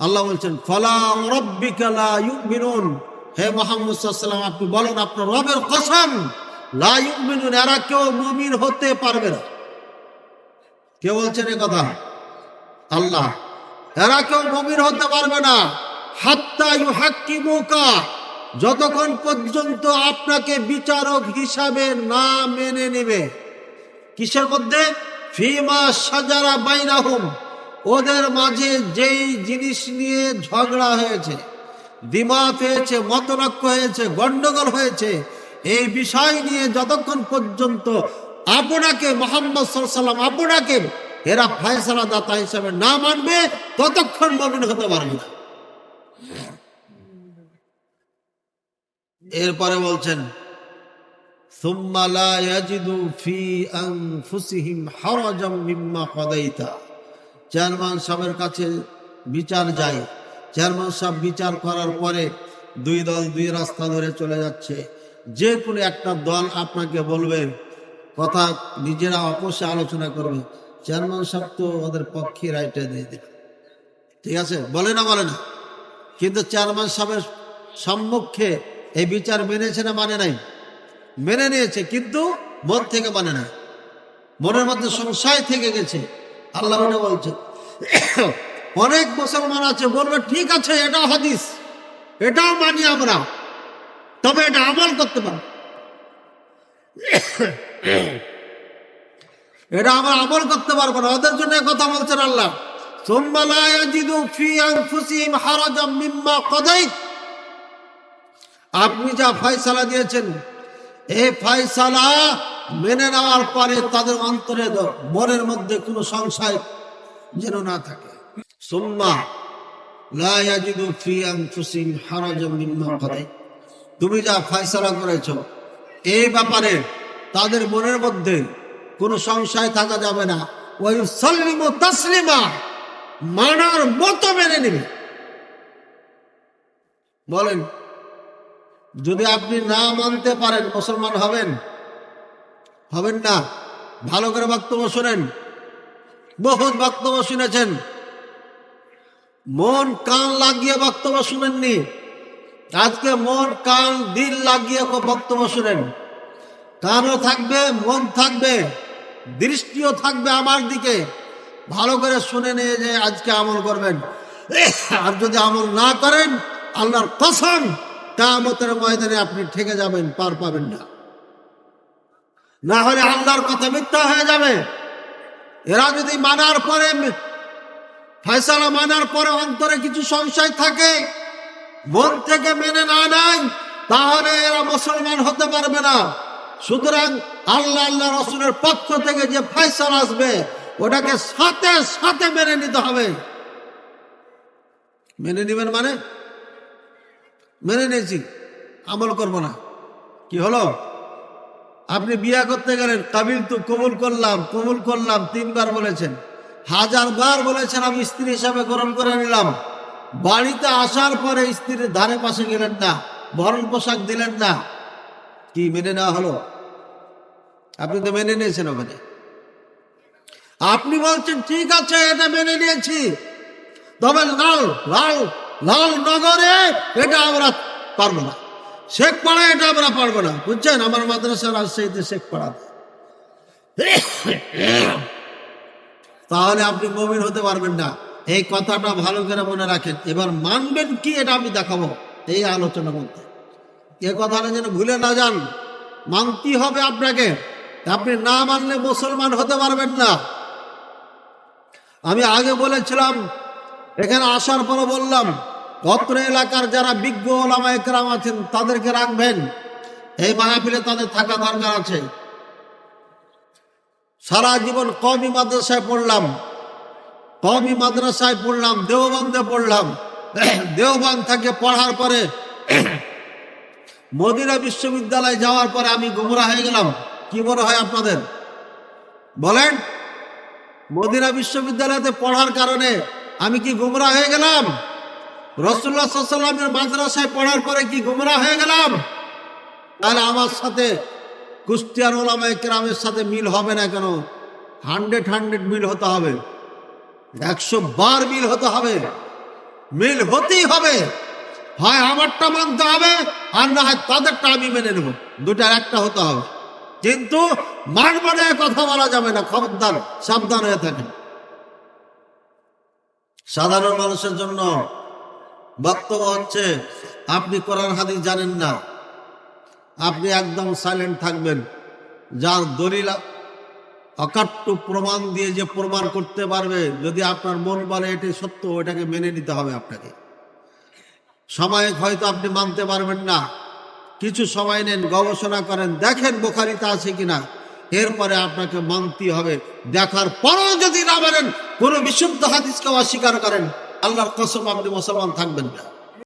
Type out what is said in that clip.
আল্লাহ বলছেন, ফলা রব্বিকা লা ইউমিনুন। হে মোহাম্মদ সাল্লাম আপনি বলেন, আপনার রবের কসম লা ইউমিনুন, এরা কেউ মুমিন হতে পারবে না। কে বলছেন এ কথা? আল্লাহ। এরা কেউ মুমিন হতে পারবে না। হাত্তা ইউহাক্কিমুকা, যতক্ষণ পর্যন্ত আপনাকে বিচারক হিসাবে না মেনে নেবে। কিসের মধ্যে? ফিমা সাজারা বাইনাহুম। ওদের মাঝে যেই জিনিস নিয়ে ঝগড়া হয়েছে দিমাত হয়েছে মতনক্য হয়েছে গন্ডগোল হয়েছে এই বিষয় নিয়ে যতক্ষণ পর্যন্ত আপনাকে মোহাম্মদ সাল্লাম আপনাকে এরা ফয়সালা দাতা হিসাবে না মানবে ততক্ষণ মমিন হতে পারবে না এরপরে বলছেন ثم لا يجدوا في أنفسهم حرجا مما قضيت চেয়ারম্যান সাহেবের কাছে বিচার যায়। চেয়ারম্যান সাহেব বিচার করার পরে দুই দল দুই রাস্তা ধরে চলে যাচ্ছে। যে কোনো একটা দল আপনাকে বলবে, কথা নিজেরা অপসে আলোচনা করবে। চেয়ারম্যান সাহেব তো ওদের পক্ষে রাইটে দিয়ে দেবে। ঠিক আছে? বলে না বলে না। কিন্তু চেয়ারম্যান সাহেবের সম্মুখে এই বিচার মেনেছে না মানে নাই। মেনে নিয়েছে, কিন্তু মন থেকে মানে না। মনের মধ্যে সংশয় থেকে গেছে। আল্লাহ মনে বলছে অনেক মুসলমান আছে, বলবে, ঠিক আছে এটা হাদিস, এটাও মানি আমরা, তবে এটা আমল করতে পারব। এটা আমরা আমল করতে পারব না, ওদের জন্য কথা বলছেন আল্লাহ। আপনি যা ফয়সালা দিয়েছেন, এ ফয়সালা মেনে নেওয়ার পরে তাদের অন্তরে মনের মধ্যে কোনো সংশয় যেন না থাকে। সুম্মা তুমি যা ফয়সালা করেছ, এই ব্যাপারে তাদের মনের মধ্যে কোনো সংশয় থাকা যাবে না। ওই সাল্লিমু তাসলিমা, মানার মতো মেনে নেবে। বলেন, যদি আপনি না মানতে পারেন, মুসলমান হবেন হবেন না। ভালো করে বক্তব্য শোনেন। বহুত বক্তব্য শুনেছেন। মন, কান লাগিয়ে বক্তব্য শুনেননি। আজকে মন, কান, দিল লাগিয়ে বক্তব্য শুনেন। কানও থাকবে, মন থাকবে, দৃষ্টিও থাকবে আমার দিকে। ভালো করে শুনে নিয়ে যে আজকে আমল করবেন। আর যদি আমল না করেন, আল্লাহর কসম কামতের ময়দানে আপনি ঠেকে যাবেন, পার পাবেন না। না হলে আল্লাহর কথা মিথ্যা হয়ে যাবে। এরা যদি মানার পরে, ফয়সালা মানার পরে অন্তরে কিছু সংশয় থাকে, মন থেকে মেনে না নেয়, তাহলে এরা মুসলমান হতে পারবে না। সুতরাং আল্লাহ আল্লাহ রসুলের পক্ষ থেকে যে ফয়সালা আসবে, ওটাকে সাথে সাথে মেনে নিতে হবে। মেনে নেবেন মানে? মেনে নিয়েছি, আমল করব না। কি হলো? আপনি বিয়া করতে গেলেন, কাবিল তো কবুল করলাম কবুল করলাম, তিনবার বলেছেন। হাজার বার বলেছেন, আমি স্ত্রী হিসাবে গ্রহণ করে নিলাম। বাড়িতে আসার পরে স্ত্রীর ধারে পাশে গেলেন না ভরণ পোশাক দিলেন না। কি মেনে নেওয়া হলো? আপনি তো মেনে নিয়েছেন ওখানে। আপনি বলছেন, ঠিক আছে, এটা মেনে নিয়েছি। তবে লাল লাল লাল নগরে এটা আমরা পারব না। শেখ পাড়া এটা আমরা পারব না। বুঝছেন? আমার মাদ্রাসা রাজশাহীতে শেখ পাড়া তাহলে আপনি মমিন হতে পারবেন না। এই কথাটা ভালো করে মনে রাখেন। এবার মানবেন কি এটা আমি দেখাবো এই আলোচনা মধ্যে। এ কথাটা যেন ভুলে না যান। মানতেই হবে আপনাকে। আপনি না মানলে মুসলমান হতে পারবেন না। আমি আগে বলেছিলাম, এখানে আসার পরে বললাম অত্র এলাকার যারা বিজ্ঞ ওলামা একরাম আছেন, তাদেরকে রাখবেন। এই মাহফিলে তাদের থাকা দরকার আছে। সারা জীবন কমি মাদ্রাসায় পড়লাম। কমি মাদ্রাসায় পড়লাম, দেওবন্দে পড়লাম। দেওবন্দ থেকে পড়ার পরে মদিনা বিশ্ববিদ্যালয়ে যাওয়ার পরে আমি গুমরা হয়ে গেলাম। কি মনে হয় আপনাদের? বলেন, মদিনা বিশ্ববিদ্যালয়তে পড়ার কারণে আমি কি গুমরা হয়ে গেলাম? রসুল্লাহ সাল্লামের মাদ্রাসায় পড়ার পরে কি গুমরা হয়ে গেলাম? তাহলে আমার সাথে কুষ্টিয়ার ওলামা কেরামের সাথে মিল হবে না কেন? হান্ড্রেড হান্ড্রেড মিল হতে হবে। একশো বার মিল হতে হবে। মিল হতেই হবে। হয় আমারটা মানতে হবে, আর না হয় তাদেরটা আমি মেনে নেব। দুটার একটা হতে হবে। কিন্তু মানব না কথা বলা যাবে না। খবরদার, সাবধান হয়ে থাকেন। সাধারণ মানুষের জন্য বক্তব্য হচ্ছে, আপনি কোরআন হাদিস জানেন না। আপনি একদম সাইলেন্ট থাকবেন। যার দলিল অকাট্য প্রমাণ দিয়ে যে প্রমাণ করতে পারবে, যদি আপনার মন বলে এটি সত্য ওটাকে মেনে নিতে হবে আপনাকে। সময় হয়তো আপনি মানতে পারবেন না। কিছু সময় নেন, গবেষণা করেন, দেখেন বোখারিতে আছে কিনা। এরপরে আপনাকে মানতে হবে। দেখার পরেও যদি না মানেন, কোনো বিশুদ্ধ হাদিসকে অস্বীকার করেন। আল্লাহর কসম আপনি মুসলমান থাকবেন না।